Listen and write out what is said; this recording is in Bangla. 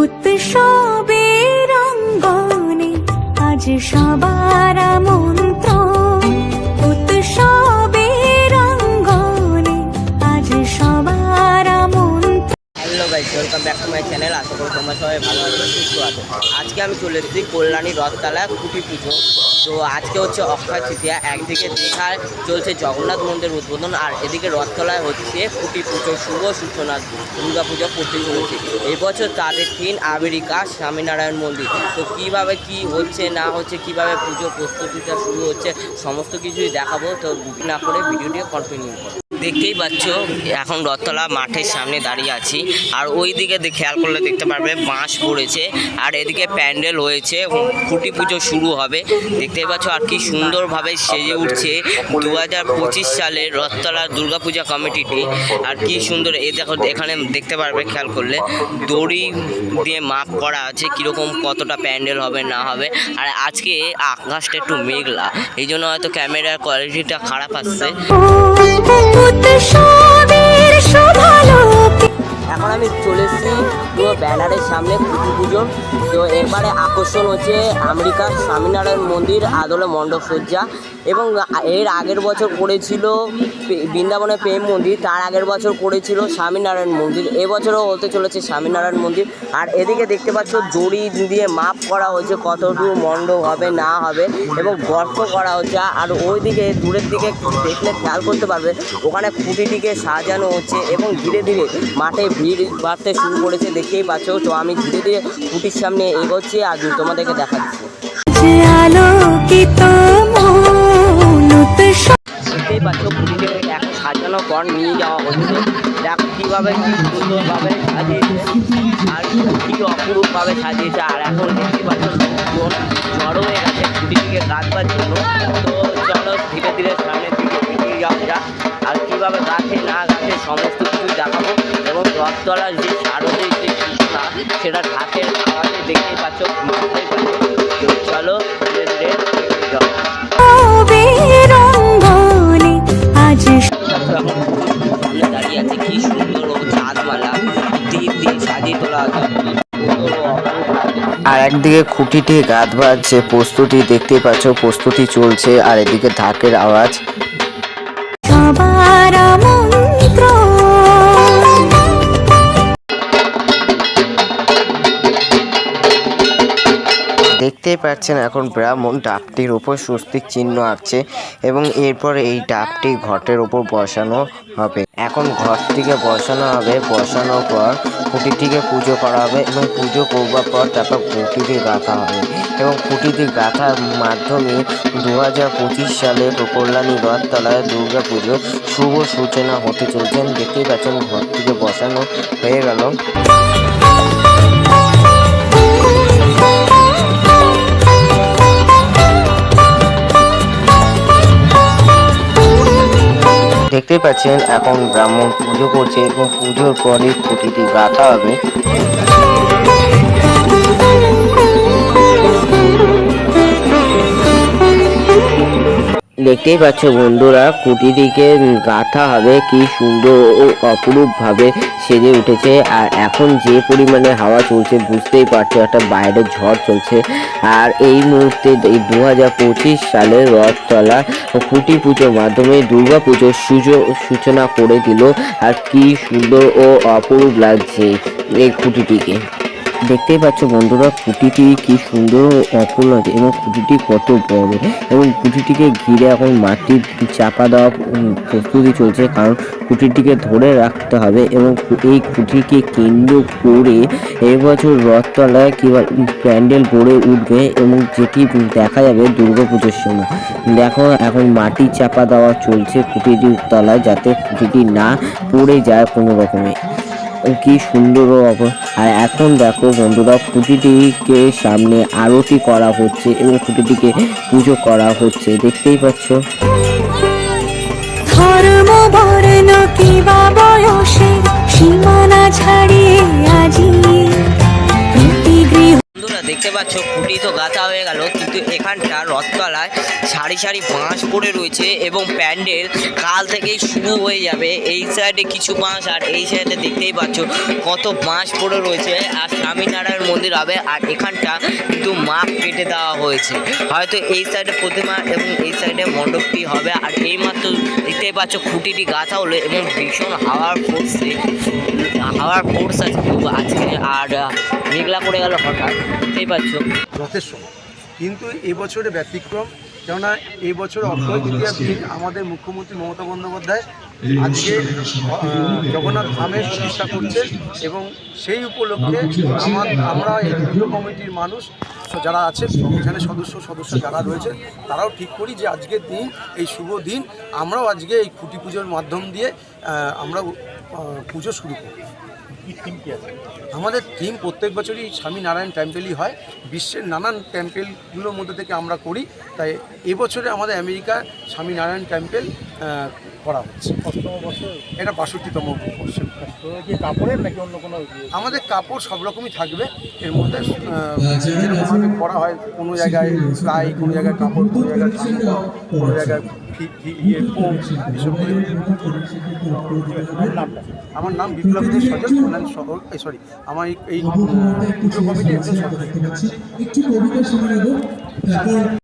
উৎসবের অঙ্গনে আজ সবার মন্ত্র উৎসবের অঙ্গনে আজ সবার মন্ত্র hello guys welcome back to my channel আশা করি তোমরা সবাই ভালো আছো, সুস্থ আছো। আজকে আমি চলে এসেছি কল্যাণী রথতলা কুটি পুজো। তো আজকে হচ্ছে অক্ষয় তৃতীয়া, একদিকে দীঘায় চলছে জগন্নাথ মন্দির উদ্বোধন আর এদিকে রথতলায় হচ্ছে কুটি পুজো শুভ সূচনা, দুর্গা পুজো করতে চলেছে। এবছর তাদের তিন আমেরিকা, স্বামীনারায়ণ মন্দির। তো কীভাবে কি হচ্ছে, না হচ্ছে, কীভাবে পুজো প্রস্তুতিটা শুরু হচ্ছে, সমস্ত কিছুই দেখাবো। তো না করে ভিডিওটি কন্টিনিউ করো। দেখতেই পাচ্ছ, এখন রথতলা মাঠের সামনে দাঁড়িয়ে আছি। আর ওই দিকে খেয়াল করলে দেখতে পারবে, বাঁশ পড়েছে, আর এদিকে প্যান্ডেল হয়েছে খুঁটি পুজো শুরু হবে। দেখতেই পাচ্ছ, আর কি সুন্দরভাবে সেজে উঠছে দু হাজার পঁচিশ সালের রথতলা দুর্গাপূজা কমিটিটি। আর কি সুন্দর, এ দেখো, এখানে দেখতে পারবে, খেয়াল করলে, দড়ি দিয়ে মাপ করা আছে, কীরকম কতটা প্যান্ডেল হবে, না হবে। আর আজকে আকাশটা একটু মেঘলা, এই জন্য হয়তো ক্যামেরার কোয়ালিটিটা খারাপ আসছে। এখন আমি চলে এসেছি পুরো ব্যানারের সামনে পুজো পুজো। তো এবারে আকর্ষণ হচ্ছে আমেরিকার স্বামীনারায়ণ মন্দির, আদলে মণ্ডপ সজ্জা এবং এর আগের বছর করেছিল বৃন্দাবনের প্রেম মন্দির, তার আগের বছর করেছিল স্বামীনারায়ণ মন্দির এবছরও হতে চলেছে স্বামীনারায়ণ মন্দির। আর এদিকে দেখতে পাচ্ছ দড়ি দিয়ে মাপ করা হয়েছে কতটুকু মণ্ডপ হবে, না হবে এবং গর্ত করা হচ্ছে। আর ওইদিকে দূরের দিকে দেখলে খেয়াল করতে পারবে, ওখানে খুঁটিটিকে সাজানো হচ্ছে এবং ধীরে ধীরে মাঠে ভিড় বাড়তে শুরু করেছে, দেখতেই পাচ্ছ। তো আমি ধীরে ধীরে খুঁটির সামনে এগোচ্ছি আর তোমাদেরকে দেখাচ্ছি। আলোকিত সাজানোর নিয়ে যাওয়া হচ্ছে। দেখো কীভাবে কী সুন্দরভাবে সাজিয়েছে, আর কী অপরূপভাবে সাজিয়েছে। আর এখন দেখতে পাচ্ছ জড়ো হয়ে গেছে খুঁটিটিকে গাছবার জন্য। তো চলো ধীরে ধীরে সামনের দিকে এগিয়ে যাওয়া যাক, আর কীভাবে গাছে না গাছে সমস্ত কিছু দেখাবো। এবং রথতলার যে শারদের যে সেটা ঢাকের আওয়াজে দেখতেই পাচ্ছ চলো ধীরে ধীরে একদিকে খুঁটিটি গাত বাজছে প্রস্তুতি দেখতে পাচ্ছ প্রস্তুতি চলছে আর এদিকে ঢাকের আওয়াজ। দেখতেই পাচ্ছেন এখন ব্রাহ্মণ ডাবটির উপর স্বস্তিক চিহ্ন আঁকছে এবং এরপর এই ডাবটি ঘটের ওপর বসানো হবে। এখন ঘরটিকে বসানো হবে। বসানোর পর খুঁটিটিকে পুজো করা হবে এবং পুজো করবার পর তারপর খুঁটিটি গাঁথা হবে। এবং খুঁটিটি গাঁথার মাধ্যমে দু হাজার পঁচিশ সালে কল্যাণী রথতলায় দুর্গা পুজো শুভ সূচনা হতে চলছেন দেখতেই পাচ্ছেন ঘরটিকে বসানো হয়ে গেল। দেখতেই পাচ্ছেন এখন ব্রাহ্মণ পুজো করছে এবং পুজোর পরে প্রতিটি গাথা হবে। দেখতেই পাচ্ছ বন্ধুরা কুটিটিকে গাঁথা হবে, কি সুন্দর ও অপরূপ ভাবে সেজে উঠেছে। আর এখন যে পরিমাণে হাওয়া চলছে, বুঝতেই পারছ, একটা বাইরে ঝড় চলছে। আর এই মুহূর্তে এই দু হাজার পঁচিশ সালে রথতলা খুঁটি পুজোর মাধ্যমে দুর্গা পুজোর সূচনা করে দিল। আর কি সুন্দর ও অপরূপ লাগছে এই খুঁটিটিকে দেখতেই পাচ্ছ বন্ধুরা খুঁটিটি কি সুন্দর অপূর্ণ লাগছে এবং খুঁটিটি কত বড়। এবং খুঁটিটিকে ঘিরে এখন মাটির চাপা দেওয়া প্রস্তুতি চলছে কারণ খুঁটিটিকে ধরে রাখতে হবে এবং এই খুঁটিকে কেন্দ্র করে এবছর রথতলায় কিংবা প্যান্ডেল গড়ে উঠবে এবং যেটি দেখা যাবে দুর্গাপুজোর সময়। দেখো, এখন মাটি চাপা দেওয়া চলছে খুঁটিটির তলায় যাতে খুঁটিটি না পড়ে যায় কোনো রকমে। কি সুন্দর আর এখন দেখো বন্ধুরা, খুঁটিটিকে সামনে আরতি করা হচ্ছে এবং খুঁটিটিকে পুজো করা হচ্ছে, দেখতেই পাচ্ছ। বয়সে সীমানা ছাড়িয়ে আজি পাচ্ছ খুঁটি তো গাঁথা হয়ে গেল, কিন্তু এখানটা রথতলায় সারি সারি বাঁশ পড়ে রয়েছে এবং প্যান্ডেল কাল থেকেই শুরু হয়ে যাবে। এই সাইডে কিছু বাঁশ আর এই সাইডে দেখতেই পাচ্ছ কত বাঁশ পড়ে রয়েছে আর স্বামীনারায়ণ মন্দির হবে আর এখানটা কিন্তু মাপ কেটে দেওয়া হয়েছে। হয়তো এই সাইডে প্রতিমা এবং এই সাইডে মণ্ডপটি হবে আর এই মাত্র দেখতেই পাচ্ছ খুঁটিটি গাঁথা হলো এবং ভীষণ হাওয়ার ফোর্সে হাওয়ার ফোর্স আছে কিন্তু আজকে আর মেঘলা করে গেল হঠাৎ। পাচ্ছ। রথের সময় কিন্তু এবছরে ব্যতিক্রম, কেননা এই বছর অক্ষয় তৃতীয়ার দিন আমাদের মুখ্যমন্ত্রী মমতা বন্দ্যোপাধ্যায় আজকে জগন্নাথ ধামের প্রতিষ্ঠা করছেন এবং সেই উপলক্ষে আমার, আমরা এই কমিটির মানুষ যারা আছে এখানে সদস্য সদস্য যারা রয়েছে তারাও ঠিক করি যে আজকের দিন, এই শুভ দিন, আমরাও আজকে এই খুঁটি পুজোর মাধ্যম দিয়ে আমরা পুজো শুরু করি আমাদের থিম প্রত্যেক বছরই স্বামী নারায়ণ টেম্পেলই হয়। বিশ্বের নানান টেম্পেলগুলোর মধ্যে থেকে আমরা করি। তাই এবছরে আমাদের আমেরিকা স্বামী নারায়ণ টেম্পেল করা হচ্ছে। এটা বাষট্টিতম কাপড়ের নাকি অন্য কোনো আমাদের কাপড় সব রকমই থাকবে। এর মধ্যে যেরকমভাবে করা হয় কোনো জায়গায় প্লাই কোনো জায়গায় কাপড় কোনো জায়গায় কোনো জায়গায় ইয়ে এসব আমার নাম বিপ্লব দে কল্যাণ শহর সরি আমার এই- এই পুজো কমিটির একজন সদস্য।